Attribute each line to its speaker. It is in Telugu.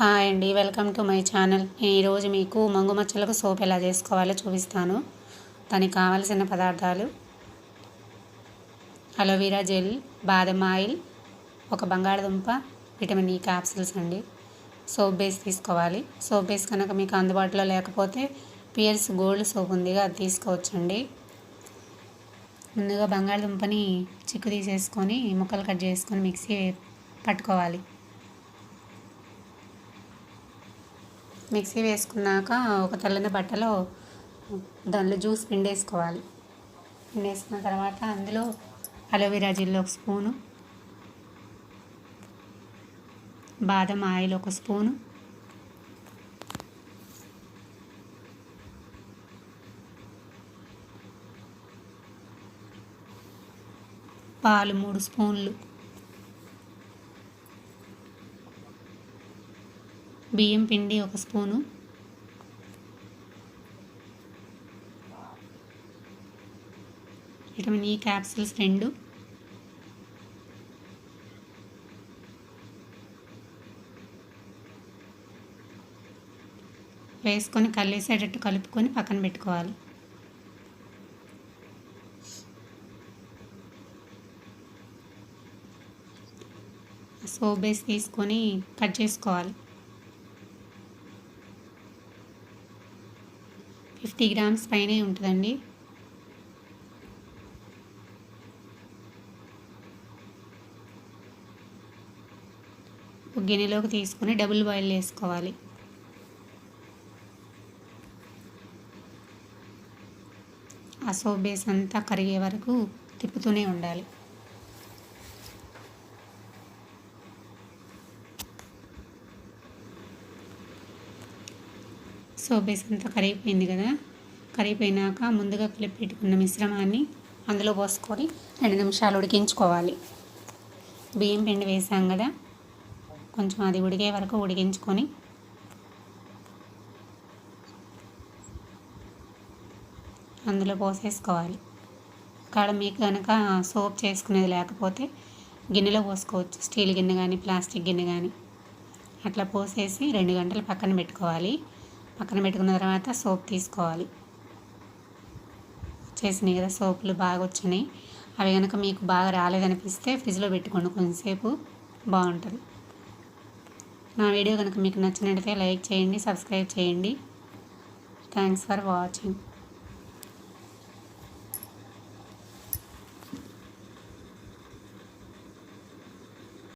Speaker 1: హాయ్ అండి వెల్కమ్ టు మై ఛానల్. నేను ఈరోజు మీకు మంగు మచ్చలకు సోప్ ఎలా చేసుకోవాలో చూపిస్తాను. దానికి కావలసిన పదార్థాలు అలోవీరా జెల్ బాదం ఆయిల్ ఒక బంగాళదుంప విటమిన్ e ఈ క్యాప్సిల్స్ అండి. సోప్ బేస్ తీసుకోవాలి. సోప్ బేస్ కనుక మీకు అందుబాటులో లేకపోతే పియర్స్ గోల్డ్ సోప్ ఉందిగా అది తీసుకోవచ్చండి. ముందుగా బంగాళదుంపని చిక్కు తీసేసుకొని ముక్కలు కట్ చేసుకొని మిక్సీ పట్టుకోవాలి. మిక్సీ వేసుకున్నాక ఒక తెల్లని బట్టలో దానిలో జ్యూస్ పిండేసుకోవాలి. పిండేసుకున్న తర్వాత అందులో అలోవెరా జెల్ ఒక స్పూను బాదం ఆయిల్ ఒక స్పూను పాలు మూడు స్పూన్లు బియ్యం పిండి ఒక స్పూను. విటమిన్ ఈ క్యాప్సిల్స్ రెండు. వేసుకొని కలిసేటట్టు కలుపుకొని పక్కన పెట్టుకోవాలి. సోప్ బేస్ తీసుకొని కట్ చేసుకోవాలి. ఫిఫ్టీ గ్రామ్స్ పైనే ఉంటుందండి. ఒక గిన్నెలోకి తీసుకొని డబుల్ బాయిల్ వేసుకోవాలి ఆ సోప్ బేస్ అంతా కరిగే వరకు తిప్పుతూనే ఉండాలి. సోప్ బేస్ అంతా కరిగిపోయింది కదా. కరిగిపోయినాక ముందుగా కలిపి పెట్టుకున్న మిశ్రమాన్ని అందులో పోసుకొని రెండు నిమిషాలు ఉడికించుకోవాలి. బియ్యం పిండి వేసాం కదా. కొంచెం అది ఉడికే వరకు ఉడికించుకొని అందులో పోసేసుకోవాలి. ఇక్కడ మీకు కనుక సోప్ చేసుకునేది లేకపోతే గిన్నెలో పోసుకోవచ్చు. స్టీల్ గిన్నె కానీ ప్లాస్టిక్ గిన్నె కానీ అట్లా పోసేసి రెండు గంటలు పక్కన పెట్టుకోవాలి. పక్కన పెట్టుకున్న తర్వాత సోప్ తీసుకోవాలి. వచ్చేసినాయి కదా సోపులు బాగా వచ్చినాయి అవి కనుక మీకు బాగా రాలేదనిపిస్తే ఫ్రిడ్జ్లో పెట్టుకోండి. కొంచెంసేపు బాగుంటుంది. నా వీడియో కనుక మీకు నచ్చినట్లయితే లైక్ చేయండి సబ్స్క్రైబ్ చేయండి. Thanks for watching.